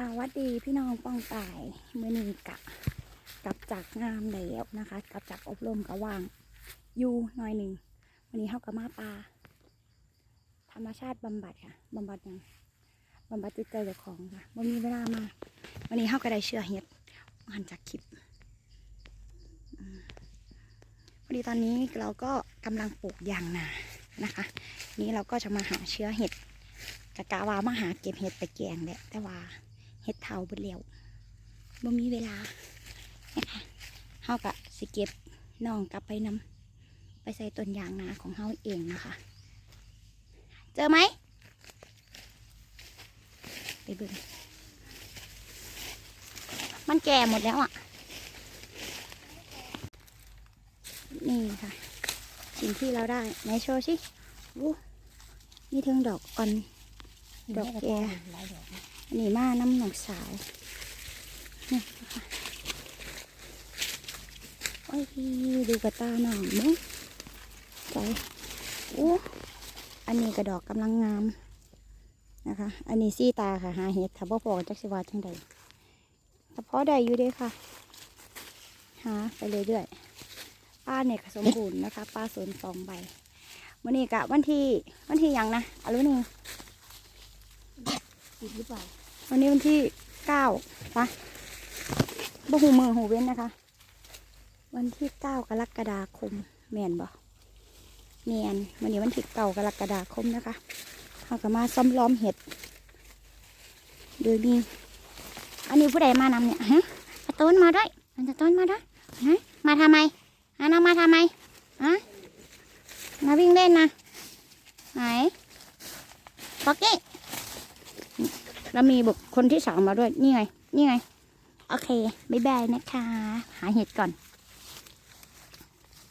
สวัสดีพี่น้องป้องป่ายมื่อนี้กะกลับจากงามแล้วนะคะกลับจากอบรมกะว่างอยู่หน่อยหนึ่งวันนี้เข้ากับมาปลาธรรมชาติบำบัดค่ะบำบัดยังบำบัดจิตใจเจ้าของค่ะวันมีเวลามา วันนี้เข้าก็ได้เชื่อเฮ็ดหันจากคลิปพอดีตอนนี้เราก็กำลังปลูกยางนานะคะ นี้เราก็จะมาหาเชื้อเห็ดกะกะว่ามาหาเก็บเห็ดไปแกงแหละแต่ว่า เห็ดเทาเบดแล้วบ่มีเวลานะคะเฮากะสิเก็บน้องกลับไปนำไปใส่ต้นยางนาของเฮาเองนะคะ เจอไหมไปเบิ่งมันแก่หมดแล้วอะ นี่ค่ะ สิ่งที่เราได้ไหนโชว์สิอู้นี่เทิงดอกอ่อน ดอกแก่อันนี้มาน้ำหนองสาวนี่นะคะโอ้ยดูกระตาหน่องมึงใจอู้อันนี้กระดอกกำลังงามนะคะ อันนี้ซี่ตาค่ะหาเห็ดถ้าบ่พอจักสิวาจังใดแต่พอได้อยู่เด้ค่ะ หาไปเรื่อยๆป้าเนี่ยสมบูรณ์นะคะ ป้าสวนสองใบวันนี้กะวันที่วันที่ยังนะอรุนี่ ติดหรือเปล่า วันนี้วันที่เก้าปะบ่หูมือหูเว้นนะคะ วันที่เก้ากรกฎาคมแมนบ่เนียนวันนี้วันที่เก้ากรกฎาคมนะคะเขาก็มาซ้อมล้อมเห็ด โดยมี อันนี้ผู้ใดมานำเนี่ยฮะตะต้นมาด้วยมันตะต้นมาด้วยฮะมาทำไมฮะน้องมาทำไมฮะมาวิ่งเล่นนะไหนป๊อกกี้ แล้วมีบุคคลที่สามมาด้วย นี่ไง นี่ไง โอเค บ๊ายบายนะคะ หาเห็ดก่อน